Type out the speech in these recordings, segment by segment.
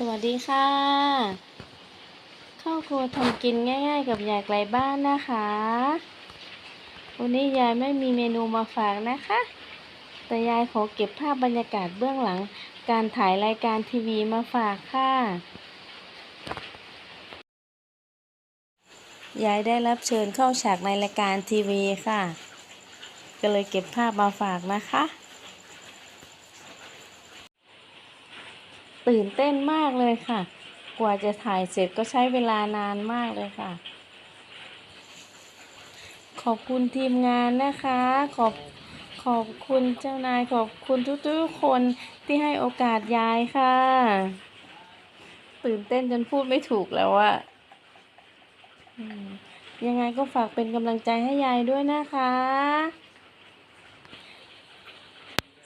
สวัสดีค่ะ ข้าวครัวทำกินง่าย ๆ กับยายไกลบ้านนะคะ วันนี้ยายไม่มีเมนูมาฝากนะคะ แต่ยายขอเก็บภาพบรรยากาศเบื้องหลัง การถ่ายรายการทีวีมาฝากค่ะ ยายได้รับเชิญเข้าฉากในรายการทีวีค่ะ ก็เลยเก็บภาพมาฝากนะคะ ตื่นเต้นมากเลยค่ะ กว่าจะถ่ายเสร็จก็ใช้เวลานานมากเลยค่ะ ขอบคุณทีมงานนะคะ ขอบขอบคุณเจ้านายขอบคุณทุกๆคนที่ให้โอกาสยายค่ะ ตื่นเต้นจนพูดไม่ถูกแล้วอะยังไงก็ฝากเป็นกำลังใจให้ยายด้วยนะคะ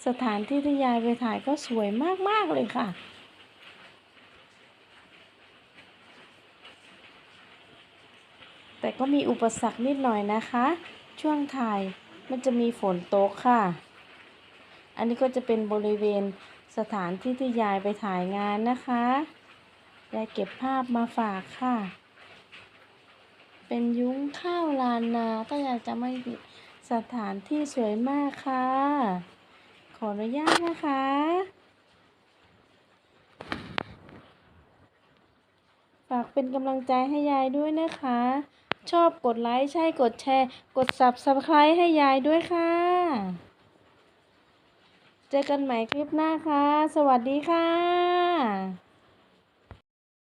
สถานที่ที่ยายไปถ่ายก็สวยมากๆเลยค่ะ แต่ก็มีอุปสรรคนิดหน่อยนะคะ ช่วงถ่ายมันจะมีฝนตกค่ะ อันนี้ก็จะเป็นบริเวณสถานที่ที่ยายไปถ่ายงานนะคะยายเก็บภาพมาฝากค่ะ เป็นยุ้งข้าวลานนาถ้ายายจะไม่ผิดสถานที่สวยมากค่ะ ขออนุญาตนะคะฝากเป็นกำลังใจให้ยายด้วยนะคะ ชอบกดไลค์ใช่กดแชร์ กด subscribe ให้ยายด้วยค่ะ เจอกันใหม่คลิปหน้าค่ะ สวัสดีค่ะ